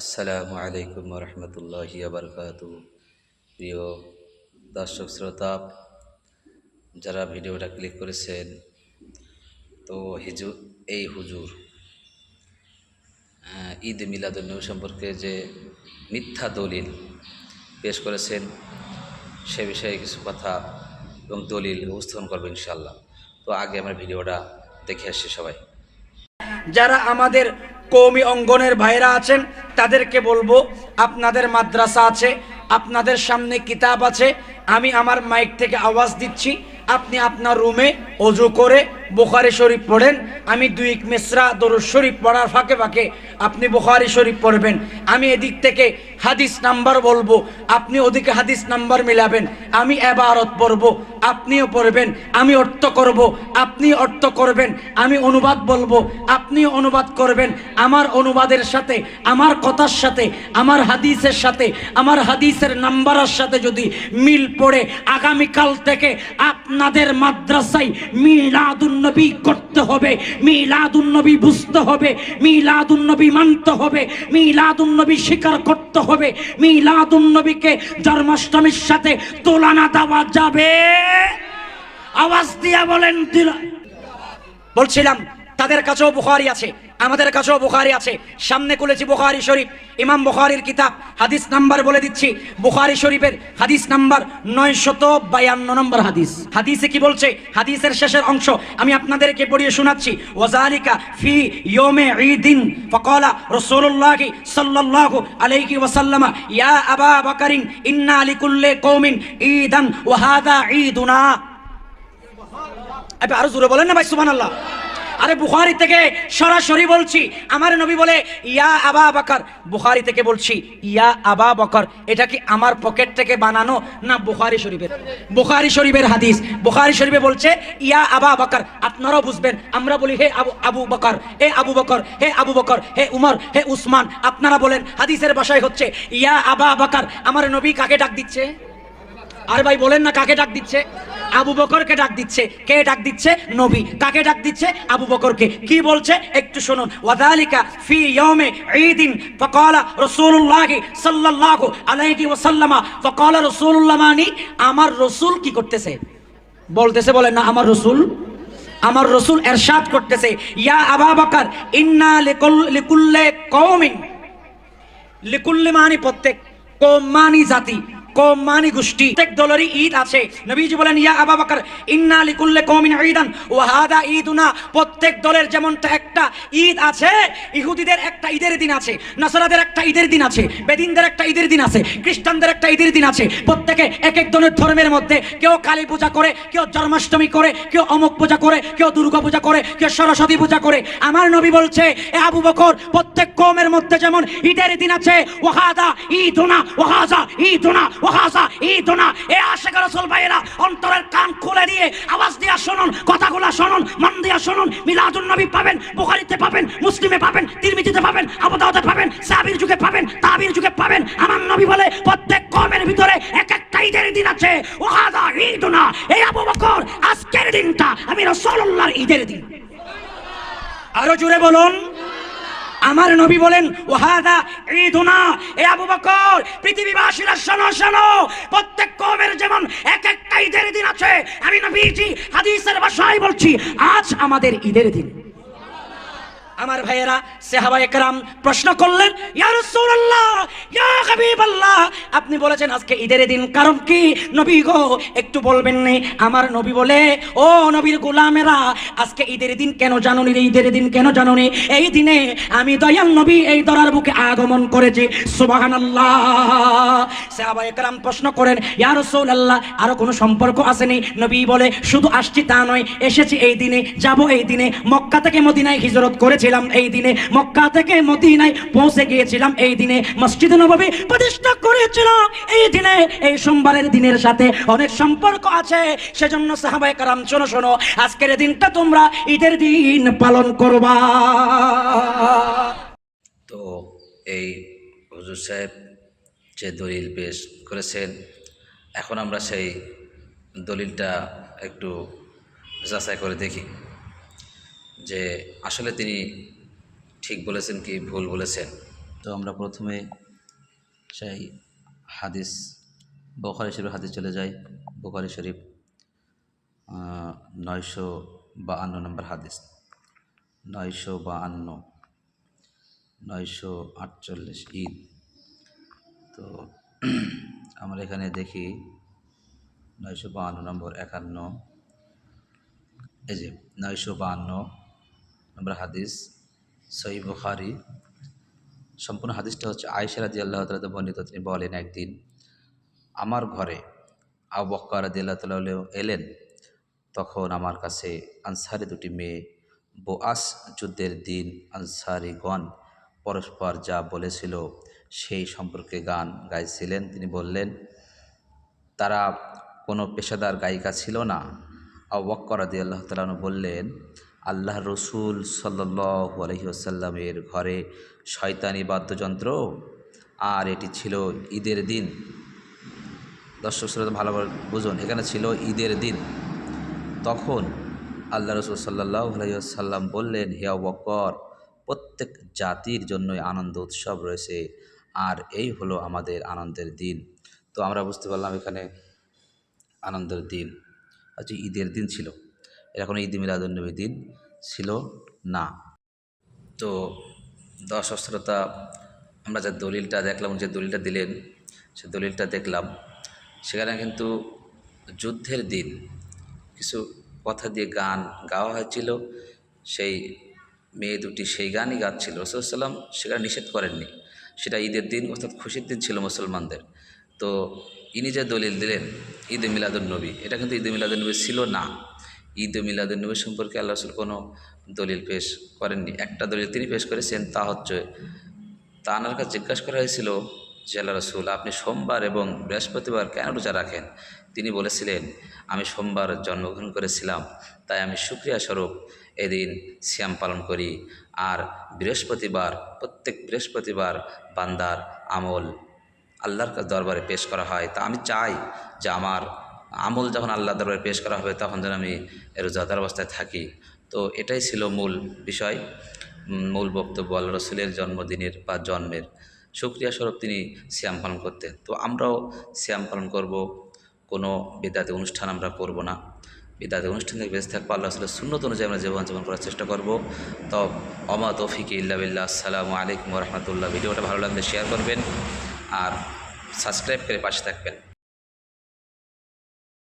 আসসালামু আলাইকুম রহমতুল্লাহ বারকাত প্রিয় দর্শক শ্রোতা, যারা ভিডিওটা ক্লিক করেছেন, তো হিজু, এই হুজুর ঈদ মিলাদুন্নবী সম্পর্কে যে মিথ্যা দলিল পেশ করেছেন, সে বিষয়ে কিছু কথা এবং দলিল উপস্থাপন করবে ইনশাল্লাহ তো আগে আমার ভিডিওটা দেখে আসছি সবাই। যারা আমাদের কৌমি অঙ্গনের ভাইরা আছেন তাদেরকে বলব, আপনাদের মাদ্রাসা আছে, আপনাদের সামনে কিতাব আছে, আমি আমার মাইক থেকে আওয়াজ দিচ্ছি, আপনি আপনার রুমে অজু করে বুখারি শরীফ পড়েন, আমি দুই মিশ্রা দরুদ শরীফ পড়ার ফাঁকে ফাঁকে আপনি বুখারি শরীফ পড়বেন। আমি এদিক থেকে হাদিস নাম্বার বলব, আপনি ওদিকে হাদিস নাম্বার মিলাবেন, আমি এবারত পড়ব, আপনিও পড়বেন, আমি অর্থ করব, আপনি অর্থ করবেন, আমি অনুবাদ বলব আপনি অনুবাদ করবেন, আমার অনুবাদের সাথে, আমার কথার সাথে, আমার হাদিসের সাথে, আমার হাদিসের নাম্বারের সাথে যদি মিল পড়ে, আগামীকাল থেকে আপনাদের মাদ্রাসায় মিলাদুন্নবী করতে হবে মিলাদুন্নবী বুঝতে হবে মিলাদুন্নবী মানতে হবে মিলাদুন্নবী স্বীকার করতে হবে মিলাদুন্নবীকে জন্মাষ্টমীর সাথে তোলানা দেওয়া যাবে। আওয়াজ দিয়া বলেন বলছিলাম তাদের কাছেও বুখারি আছে, আমাদের কাছেও বুখারি আছে। সামনে খুলেছি বুখারি শরীফ, ইমাম বুখারির কিতাব, হাদিস নাম্বার বলে দিচ্ছি। বুখারি শরীফের হাদিস নাম্বার নয় শত বায়ান্ন নম্বর হাদিস। হাদিসে কি বলছে? হাদিসের শেষের অংশ আমি আপনাদেরকে পড়িয়ে শোনাচ্ছি। ওয়াজালিকা ফি ইয়মে ঈদিন, ফকালা রাসূলুল্লাহ সাল্লাল্লাহু আলাইহি ওয়াসাল্লাম, ইয়া আবা বকরিন, ইন্না লিকুল্লি কওমিন ঈদান, ওয়া হাদা ঈদুনা। আরও জোরে বলেন না ভাই, সুবহানাল্লাহ। আরে বুখারি থেকে সরাসরি বলছি, আমার নবী বলে, ইয়া আবা বকর। বুখারি থেকে বলছি, ইয়া আবা বকর। এটা কি আমার পকেট থেকে বানানো না বুখারি শরীফের? বুখারি শরীফের হাদিস। বুখারি শরীফে বলছে, ইয়া আবা বকর। আপনারাও বুঝবেন, আমরা বলি, হে আবু আবু বকর, হে আবু বকর, হে আবু বকর, হে উমর, হে উসমান। আপনারা বলেন, হাদিসের ভাষায় হচ্ছে, ইয়া আবা বকর। আমার নবী কাকে ডাক দিচ্ছে? আর ভাই, বলেন না কাকে ডাক দিচ্ছে? আবু বকরকে ডাক দিচ্ছে। কে ডাক দিচ্ছে? নবী। কাকে ডাক দিচ্ছে? আবু বকরকে। কি বলছে? একটু শুনুন। ওয়াদালিকা ফি ইয়াউমে ঈদিন ফাকালা রাসূলুল্লাহ সাল্লাল্লাহু আলাইহি ওয়াসাল্লাম। ফাকালা রাসূলুল্লাহ মানে আমার রাসূল কি করতেছে? বলতেছে বলেন না, আমার রাসূল। আমার রসুল এরশাদ করতেছে। ইয়া আবা বকর, ইন্না লিকুল, লিকুল্লি কওমিন। লিকুল্লি মানি প্রত্যেক কম মানি জাতি। কম মানি গোষ্ঠী। প্রত্যেক দলেরই ঈদ আছে। নবীজি বলেন, ইয়া আবা বকর, ইন্না লিকুল্লি কওমিন ঈদান ওয়া হাদা ঈদুনা। প্রত্যেক দলের যেমনটা একটা ঈদ আছে, ইহুদিদের একটা ঈদের দিন আছে, নাসারাদের একটা ঈদের দিন আছে, বেদিনদের একটা ঈদের দিন আছে, খ্রিস্টানদের একটা ঈদের দিন আছে। প্রত্যেকে এক এক ধরনের ধর্মের মধ্যে কেউ কালী পূজা করে, কেউ জন্মাষ্টমী করে, কেউ অমুক পূজা করে, কেউ দুর্গা পূজা করে, কেউ সরস্বতী পূজা করে। আমার নবী বলছে, এ আবু বকর, প্রত্যেক কমের মধ্যে যেমন ঈদের দিন আছে ওয়াহাদা ঈদুনা ওয়াহাজা ঈদুনা ওয়াহাজা ঈদুনা এ আশেখ রাসূল ভাইয়েরা, অন্তরের কান খুলে দিয়ে আওয়াজ দিয়া শুনুন, কথাগুলা শুনুন, মন দিয়া শুনুন, মিলাদুন নবী পাবেন, বুখারীতে পাবেন, মুসলিমে পাবেন, তিরমিজিতে পাবেন, আবু দাউদে পাবেন সাবির যুগে পাবেন তাবির যুগে পাবেন। আমার নবী বলে, প্রত্যেক কমের ভিতরে এক একটা ঈদের দিন আছে। ওয়াহাদা ঈদুনা এই আবু বকর, আজকের দিনটা আমি রাসূলুল্লাহর ঈদের দিন। আরও জুড়ে বলুন। আমার নবী বলেন, ওহাদা ঈদুনা, এ আবু বকর, পৃথিবীবাসীরা শোনো শোনো, প্রত্যেক কওমের যেমন এক একটা ঈদের দিন আছে, আমি নবীজি হাদিসের ভাষায় বলছি, আজ আমাদের ঈদের দিন। আমার ভাইয়েরা, সাহাবা একরাম প্রশ্ন করলেন আপনি বলেছেন, আজকে ঈদের দিন, কারণ কি? নবী গো, একটু বলবেন নে। আমার নবী বলে, ও নবীর গোলামেরা, আজকে ঈদের দিন কেন জানো নি ঈদের দিন কেন জানো নি এই দিনে আমি দয়াল নবী এই দরার বুকে আগমন করেছি। সুবহানাল্লাহ। সাহাবা একরাম প্রশ্ন করেন, ইয়া রাসূলুল্লাহ, আরও কোনো সম্পর্ক আসেনি? নবী বলে, শুধু আসছি তা নয়, এসেছি এই দিনে, যাব এই দিনে, মক্কা থেকে মদিনায় হিজরত করেছিলাম এই দিনে। মক্কা থেকে মদিনায় পৌঁছে গিয়েছিলাম এই দিনে। মসজিদ নববী প্রতিষ্ঠা করেছিলাম এই দিনে। এই সোমবারের দিনের সাথে অনেক সম্পর্ক আছে। সেজন্য সাহাবায়ে কারাম, শোনো শোনো, আজকের দিনটা তোমরা ঈদের দিন পালন করবা। তো এই হুজুর সাহেব যে দলিল পেশ করেছেন, এখন আমরা সেই দলিলটা একটু যাচাই করে দেখি। যে আসলে তিনি ঠিক বলেছেন কি ভুল বলেছেন। তো আমরা প্রথমে সেই হাদিস, বোখারি শরীফ হাদিস চলে যাই। বোখারি শরীফ নয়শো বাহান্ন নম্বর হাদিস। নয়শো বাহান্ন, নয়শো আটচল্লিশ ঈদ। তো আমরা এখানে দেখি নয়শো বাহান্ন নম্বর একান্ন। এই যে নয়শো বাহান্ন নম্বর হাদিস সই বুখারি, সম্পূর্ণ হাদিসটা হচ্ছে আয়েশা রাজি আল্লাহ তালাতে বর্ণিত, তিনি বলেন একদিন, আমার ঘরে আবু বক্কর রাজি আল্লাহ তাল্লাহ এলেন, তখন আমার কাছে আনসারি দুটি মেয়ে বোয়াস যুদ্ধের দিন আনসারিগণ পরস্পর যা বলেছিল সেই সম্পর্কে গান গাইছিলেন। তিনি বললেন, তারা কোনো পেশাদার গায়িকা ছিল না? আবু বক্কর রাদি আল্লাহ তালু বললেন আল্লাহ রসুল সাল্লাহ আলহিউসাল্লামের ঘরে শয়তানি বাদ্যযন্ত্র। আর এটি ছিল ঈদের দিন। দর্শক শ্রোতা ভালোভাবে বুঝুন, এখানে ছিল ঈদের দিন। তখন আল্লাহ রসুল সাল্লাহ আলাইসাল্লাম বললেন, হে আবু বক্কর, প্রত্যেক জাতির জন্যই আনন্দ উৎসব রয়েছে, আর এই হলো আমাদের আনন্দের দিন। তো আমরা বুঝতে পারলাম এখানে আনন্দের দিন হচ্ছে ঈদের দিন ছিল। এটা কোনো ঈদ মিলাদুন্নবী দিন ছিল না। তো দশ অস্ত্রতা আমরা যে দলিলটা দেখলাম, যে দলিলটা দিলেন, সে দলিলটা দেখলাম। সেখানে কিন্তু যুদ্ধের দিন কিছু কথা দিয়ে গান গাওয়া হয়েছিল। সেই মেয়ে দুটি সেই গানই গাচ্ছিল। রসুলাম সেখানে নিষেধ করেননি। সেটা ঈদের দিন, অর্থাৎ খুশির দিন ছিল মুসলমানদের। তো ইনি যে দলিল দিলেন, ঈদে মিলাদুন্নবী এটা কিন্তু ঈদে মিলাদুন্নবী ছিল না। ঈদে মিলাদুন্নবী সম্পর্কে আল্লাহ রসুল কোনো দলিল পেশ করেননি। একটা দলিল তিনি পেশ করেছেন তা হচ্ছে তা আনার কাছে জিজ্ঞাসা করা হয়েছিল যে, আল্লাহ রসুল, আপনি সোমবার এবং বৃহস্পতিবার কেন রোজা রাখেন? তিনি বলেছিলেন, আমি সোমবার জন্মগ্রহণ করেছিলাম, তাই আমি সুক্রিয়া স্বরূপ এদিন শ্যাম পালন করি। আর বৃহস্পতিবার, প্রত্যেক বৃহস্পতিবার বান্দার আমল আল্লাহর দরবারে পেশ করা হয়। তা আমি চাই যে, আমার আমল যখন আল্লাহ দরবারে পেশ করা হবে, তখন যেন আমি রোজাদার অবস্থায় থাকি। তো এটাই ছিল মূল বিষয় মূল বক্তব্য আল্লাহ রসুলের জন্মদিনের বা জন্মের। সুক্রিয়া স্বরূপ তিনি শ্যাম পালন করতেন। তো আমরাও শ্যাম পালন করব, কোনো বিদ্যাতে অনুষ্ঠান আমরা করব না। বিদ্যাতে অনুষ্ঠান থেকে বেঁচে থাকব, আল্লাহ রসুলের শূন্যত অনুযায়ী আমরা জীবনযাপন করার চেষ্টা করব। তো অমা তৌফিক ইল্লা বিল্লাহ, আসসালামু আলাইকুম রহমতুল্লাহ। ভিডিওটা ভালো লাগলে শেয়ার করবেন আর সাবস্ক্রাইব করে পাশে থাকবেন।